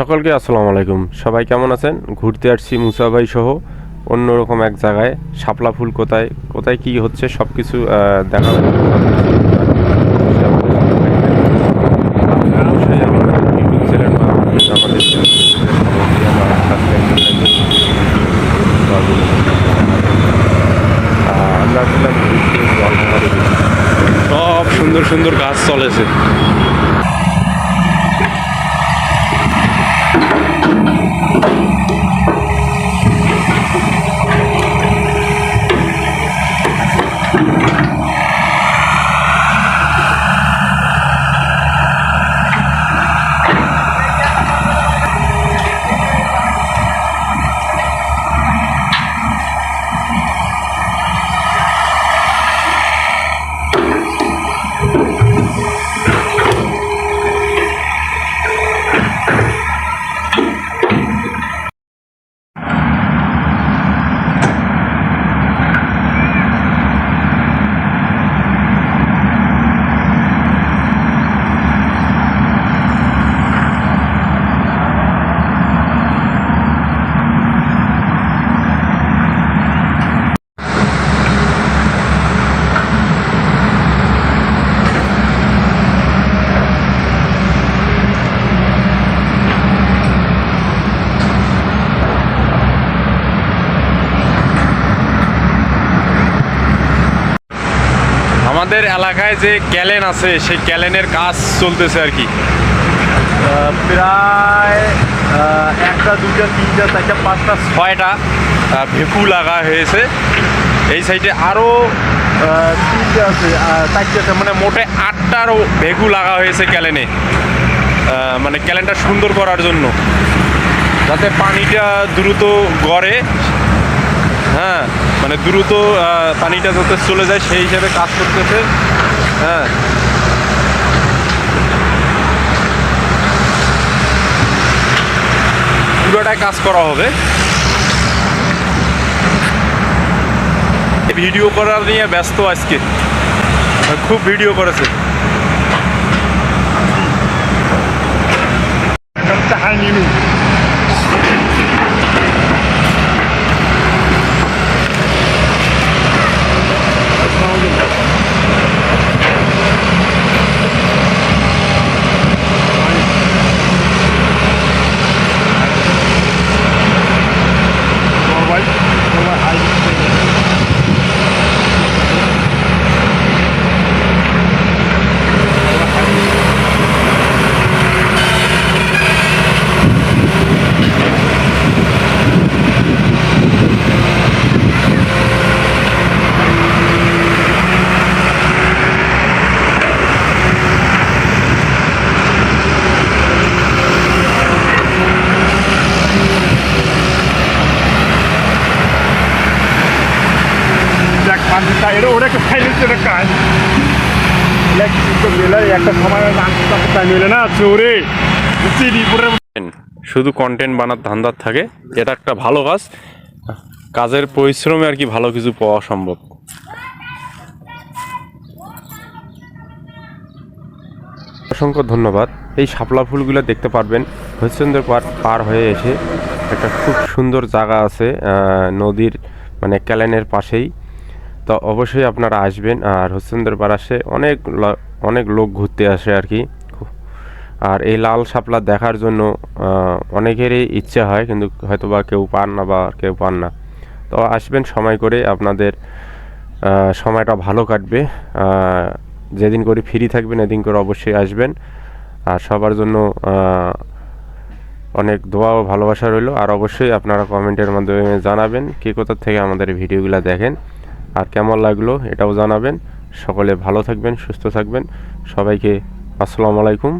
সকলকে আসসালামু আলাইকুম। সবাই কেমন আছেন? ঘুরতে আসছি মুসাভাই সহ অন্যরকম এক জায়গায়। শাপলা ফুল কোথায়? কোথায় কি হচ্ছে? সব কিছু জলখামারে সব সুন্দর সুন্দর গাছ চলেছে। Thank you. আমাদের এলাকায় যে ক্যালেন আছে, সেই ক্যালেনের কাজ চলতেছে আর কি। প্রায় একটা দুটা তিনটা, চারটা, পাঁচটা, ছয়টা ভেকু লাগা হয়েছে। এই সাইডে আরও তিনটা আছে চারটে আছে মানে মোটে আটটারও ভেকু লাগা হয়েছে ক্যালেনে। মানে ক্যালেনটা সুন্দর করার জন্য। যাতে পানিটা দ্রুত গড়ে হ্যাঁ মানে দ্রুত পানিটা যাতে চলে যায় সেই হিসাবে কাজ করতেছে। হ্যাঁ। পুরোটাই কাজ করা হবে। ভিডিও করার নিয়ে ব্যস্ত আজকে। খুব ভিডিও করেছে। দেখ ওরা একটা ফাইলেন্স একটা কাজ। একটা সময় টাইম হইলে না চোরে। শুধু কন্টেন্ট বানার ধান্দার থাকে এটা একটা ভালো কাজ। কাজের পরিশ্রমে আর কি ভালো কিছু পাওয়া সম্ভব। অসংখ্য ধন্যবাদ। এই শাপলা ফুলগুলো দেখতে পারবেন হরিশ্চন্দ্র পার পার হয়ে এসে একটা খুব সুন্দর জায়গা আছে আহ, নদীর মানে ক্যালেনের পাশেই। তো অবশ্যই আপনারা আসবেন আর হরিশ্চন্দ্র পার অনেক অনেক লোক ঘুরতে আসে আর কি। আর এই লাল শাপলা দেখার জন্য অনেকেরই ইচ্ছে হয়, কিন্তু হয়তো বা কেউ পান না বা কেউ পান না। তো আসবেন সময় করে, আপনাদের সময়টা ভালো কাটবে। যেদিন করে ফ্রি থাকবেন, এদিন করে অবশ্যই আসবেন। আর সবার জন্য অনেক দোয়া ও ভালোবাসা রইল। আর অবশ্যই আপনারা কমেন্টের মাধ্যমে জানাবেন, কে কোথার থেকে আমাদের ভিডিওগুলো দেখেন। আর কেমন লাগল এটাও জানাবেন। সকলে ভালো থাকবেন সুস্থ থাকবেন। সবাইকে আসসালামু আলাইকুম।